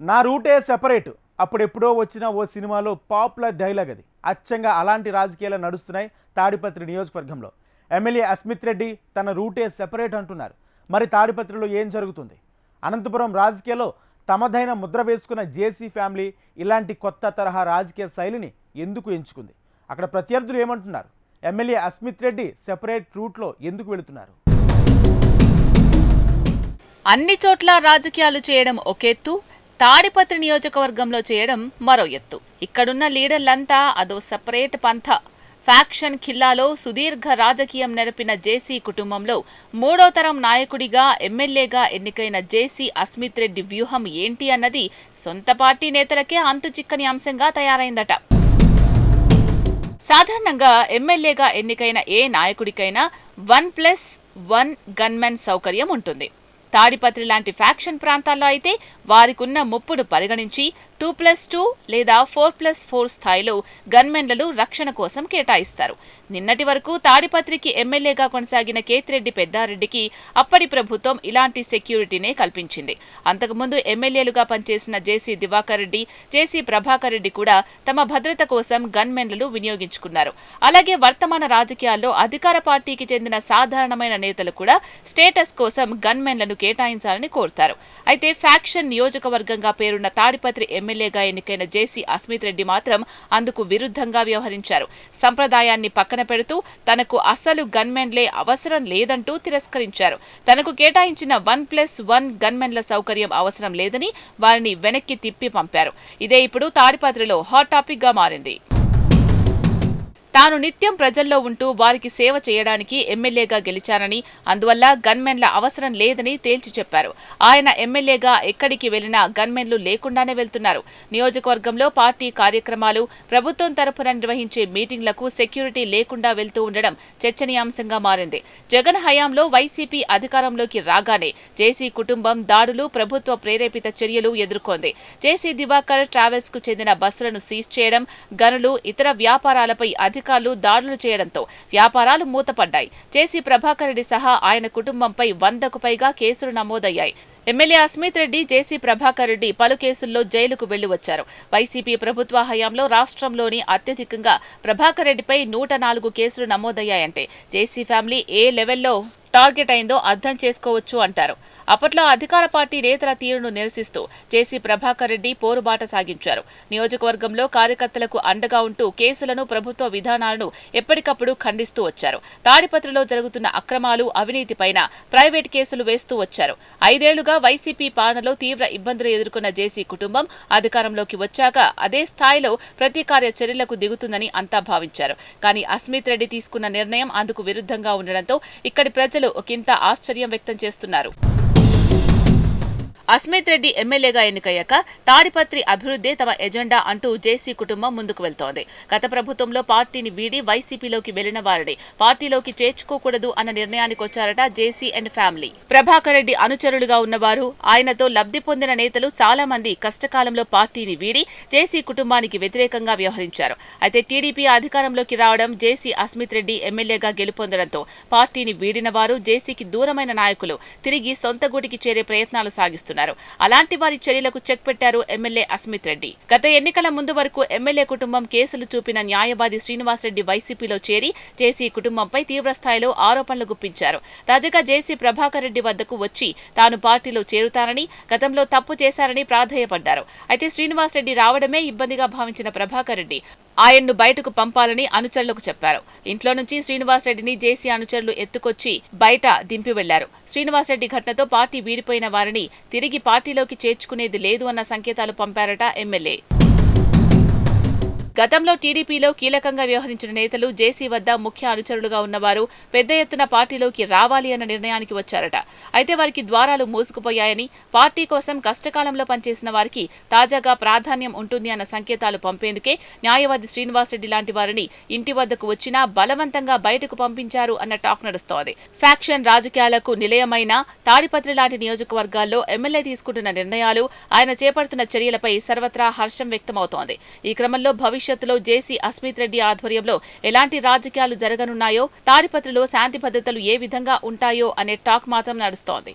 నా రూటే సెపరేట్. అప్పుడెప్పుడో వచ్చిన ఓ సినిమాలో పాపులర్ డైలాగ్ అది. అచ్చంగా అలాంటి రాజకీయాలు నడుస్తున్నాయి తాడిపత్రి నియోజకవర్గంలో. ఎమ్మెల్యే అస్మిత్ రెడ్డి తన రూటే సెపరేట్ అంటున్నారు. మరి తాడిపత్రిలో ఏం జరుగుతుంది? అనంతపురం రాజకీయాల్లో తమదైన ముద్ర వేసుకున్న జేసీ ఫ్యామిలీ ఇలాంటి కొత్త తరహా రాజకీయ శైలిని ఎందుకు ఎంచుకుంది? అక్కడ ప్రత్యర్థులు ఏమంటున్నారు? ఎమ్మెల్యే అస్మిత్ రెడ్డి సెపరేట్ రూట్లో ఎందుకు వెళుతున్నారు? అన్ని చోట్ల రాజకీయాలు చేయడం ఒకెత్తు. తాడిపత్రి నియోజకవర్గంలో చేయడం మరో ఎత్తు. ఇక్కడున్న లీడర్లంతా అదో సపరేట్ పంథ. ఫ్యాక్షన్ ఖిల్లాలో సుదీర్ఘ రాజకీయం నెరపిన జేసీ కుటుంబంలో మూడో తరం నాయకుడిగా ఎమ్మెల్యేగా ఎన్నికైన జేసీ అస్మిత్ రెడ్డి వ్యూహం ఏంటి అన్నది సొంత పార్టీ నేతలకే అంతు చిక్కని అంశంగా తయారైందట. సాధారణంగా ఎమ్మెల్యేగా ఎన్నికైన ఏ నాయకుడికైనా వన్ ప్లస్ వన్ గన్మెన్ సౌకర్యం ఉంటుంది. తాడిపత్రి లాంటి ఫ్యాక్షన్ ప్రాంతాల్లో అయితే వారికున్న ముప్పును పరిగణించి టూ ప్లస్ టూ లేదా ఫోర్ ప్లస్ ఫోర్ స్థాయిలో గన్మెన్లను రక్షణ కోసం కేటాయిస్తారు. నిన్నటి వరకు తాడిపత్రికి ఎమ్మెల్యేగా కొనసాగిన కేతిరెడ్డి పెద్దారెడ్డికి అప్పటి ప్రభుత్వం ఇలాంటి సెక్యూరిటీనే కల్పించింది. అంతకుముందు ఎమ్మెల్యేలుగా పనిచేసిన జేసీ దివాకర్ రెడ్డి జేసీ ప్రభాకర్ రెడ్డి కూడా తమ భద్రత కోసం గన్మెన్లను వినియోగించుకున్నారు. అలాగే వర్తమాన రాజకీయాల్లో అధికార పార్టీకి చెందిన సాధారణమైన నేతలు కూడా స్టేటస్ కోసం గన్మెన్లను కేటాయించాలని కోరుతారు. అయితే ఫ్యాక్షన్ నియోజకవర్గంగా పేరున్న తాడిపత్రి ఎమ్మెల్యేగా ఎన్నికైన జేసీ అస్మిత్ రెడ్డి మాత్రం అందుకు విరుద్ధంగా వ్యవహరించారు. సంప్రదాయాన్ని పక్కన పెడుతూ తనకు అసలు గన్మెన్లే అవసరం లేదంటూ తిరస్కరించారు. తనకు కేటాయించిన వన్ ప్లస్ వన్ గన్మెన్ల సౌకర్యం అవసరం లేదని వారిని వెనక్కి తిప్పి పంపారు. ఇదే ఇప్పుడు తాడిపత్రిలో హాట్ టాపిక్గా మారింది. తాను నిత్యం ప్రజల్లో ఉంటూ వారికి సేవ చేయడానికి ఎమ్మెల్యేగా గెలిచానని అందువల్ల గన్మెన్ల అవసరం లేదని తేల్చి చెప్పారు. ఆయన ఎమ్మెల్యేగా ఎక్కడికి వెళ్ళినా గన్మెన్లు లేకుండానే వెళ్తున్నారు. నియోజకవర్గంలో పార్టీ కార్యక్రమాలు ప్రభుత్వం తరపున నిర్వహించే మీటింగ్లకు సెక్యూరిటీ లేకుండా వెళ్తూ ఉండడం చర్చనీయాంశంగా మారింది. జగన్ హయాంలో వైసీపీ అధికారంలోకి రాగానే జేసీ కుటుంబం దాడులు ప్రభుత్వ ప్రేరేపిత చర్యలు ఎదుర్కొంది. జేసీ దివాకర్ ట్రావెల్స్కు చెందిన బస్సులను సీజ్ చేయడం గనులు ఇతర వ్యాపారాలపై అధికారులు దాడులు చేయడంతో వ్యాపారాలు మూతపడ్డాయి. జేసీ ప్రభాకర్ రెడ్డి సహా ఆయన కుటుంబంపై వందకు పైగా కేసులు నమోదయ్యాయి. ఎమ్మెల్యే అస్మిత్ రెడ్డి జేసీ ప్రభాకర్ రెడ్డి పలు కేసుల్లో జైలుకు వెళ్ళి వచ్చారు వైసీపీ ప్రభుత్వ హయాంలో రాష్ట్రంలోని అత్యధికంగా ప్రభాకర్ రెడ్డిపై నూట నాలుగు కేసులు నమోదయ్యాయంటే జేసీ ఫ్యామిలీ ఏ లెవెల్లో టార్గెట్ అయిందో అర్థం చేసుకోవచ్చు అంటారు. అప్పట్లో అధికార పార్టీ నేతల తీరును నిరసిస్తూ జేసీ ప్రభాకర్ రెడ్డి పోరుబాట సాగించారు. నియోజకవర్గంలో కార్యకర్తలకు అండగా ఉంటూ కేసులను ప్రభుత్వ విధానాలను ఎప్పటికప్పుడు ఖండిస్తూ వచ్చారు. తాడిపత్రిలో జరుగుతున్న అక్రమాలు అవినీతిపైన ప్రైవేట్ కేసులు వేస్తూ వచ్చారు. ఐదేళ్ళుగా వైసీపీ పాలనలో తీవ్ర ఇబ్బందులు ఎదుర్కొన్న జేసీ కుటుంబం అధికారంలోకి వచ్చాక అదే స్థాయిలో ప్రతీకార్య చర్యలకు దిగుతుందని అంతా భావించారు. కానీ అస్మిత్ రెడ్డి తీసుకున్న నిర్ణయం అందుకు విరుద్ధంగా ఉండడంతో ఇక్కడి ప్రజలు ఒకంత ఆశ్చర్యం వ్యక్తం చేస్తున్నారు. అస్మిత్ రెడ్డి ఎమ్మెల్యేగా ఎన్నికయ్యాక తాడిపత్రి అభివృద్ధే తమ ఎజెండా అంటూ జేసీ కుటుంబం ముందుకు వెళ్తోంది. గత ప్రభుత్వంలో పార్టీని వీడి వైసీపీలోకి వెళ్ళిన వారిని పార్టీలోకి చేర్చుకోకూడదు అన్న నిర్ణయానికి వచ్చారట JC and family. Prabhakar Reddy అనుచరులుగా ఉన్నవారు ఆయనతో లబ్ధి పొందిన నేతలు చాలా మంది కష్టకాలంలో పార్టీని వీడి జేసీ కుటుంబానికి వ్యతిరేకంగా వ్యవహరించారు. అయితే టీడీపీ అధికారంలోకి రావడం జేసీ అస్మిత్ రెడ్డి ఎమ్మెల్యేగా గెలుపొందడంతో పార్టీని వీడిన వారు జేసీకి దూరమైన నాయకులు తిరిగి సొంత గూటికి చేరే ప్రయత్నాలు సాగిస్తున్నారు. అలాంటి వారి చర్యలకు చెక్ పెట్టారు ఎమ్మెల్యే అస్మిత్ రెడ్డి. గత ఎన్నికల ముందు వరకు ఎమ్మెల్యే కుటుంబం కేసులు చూపిన న్యాయవాది శ్రీనివాసరెడ్డి వైసీపీలో చేరి జేసీ కుటుంబంపై తీవ్రస్థాయిలో ఆరోపణలు గుప్పించారు. తాజాగా జేసీ ప్రభాకర్ రెడ్డి వద్దకు వచ్చి తాను పార్టీలో చేరుతానని గతంలో తప్పు చేశారని ప్రాధేయపడ్డారు. అయితే శ్రీనివాసరెడ్డి రావడమే ఇబ్బందిగా భావించిన ప్రభాకర్ రెడ్డి ఆయన్ను బయటకు పంపాలని అనుచరులకు చెప్పారు. ఇంట్లో నుంచి శ్రీనివాసరెడ్డిని జేసీ అనుచరులు ఎత్తుకొచ్చి బయట దింపి వెళ్ళారు. శ్రీనివాసరెడ్డి ఘటనతో పార్టీ వీడిపోయిన వారిని తిరిగి పార్టీలోకి చేర్చుకునేది లేదు అన్న సంకేతాలు పంపారట ఎమ్మెల్యే. గతంలో టీడీపీలో కీలకంగా వ్యవహరించిన నేతలు జేసీ వద్ద ముఖ్య అనుచరులుగా ఉన్నవారు పెద్ద ఎత్తున పార్టీలోకి రావాలి అన్న నిర్ణయానికి వచ్చారట. అయితే వారికి ద్వారాలు మూసుకుపోయాయని పార్టీ కోసం కష్టకాలంలో పనిచేసిన వారికి తాజాగా ప్రాధాన్యం ఉంటుంది అన్న సంకేతాలు పంపేందుకే న్యాయవాది శ్రీనివాసరెడ్డి లాంటి వారిని ఇంటి వద్దకు వచ్చినా బలవంతంగా బయటకు పంపించారు అన్న టాక్ నడుస్తోంది. ఫ్యాక్షన్ రాజకీయాలకు నిలయమైన తాడిపత్రి లాంటి నియోజకవర్గాల్లో ఎమ్మెల్యే తీసుకుంటున్న నిర్ణయాలు ఆయన చేపడుతున్న చర్యలపై సర్వత్రా హర్షం వ్యక్తమవుతోంది. ఈ క్రమంలో భవిష్యత్ భవిష్యత్తులో జేసీ అస్మిత్ రెడ్డి ఆధ్వర్యంలో ఎలాంటి రాజకీయాలు జరగనున్నాయో తాడిపత్రిలో శాంతి భద్రతలు ఏ విధంగా ఉంటాయో అనే టాక్ మాత్రం నడుస్తోంది.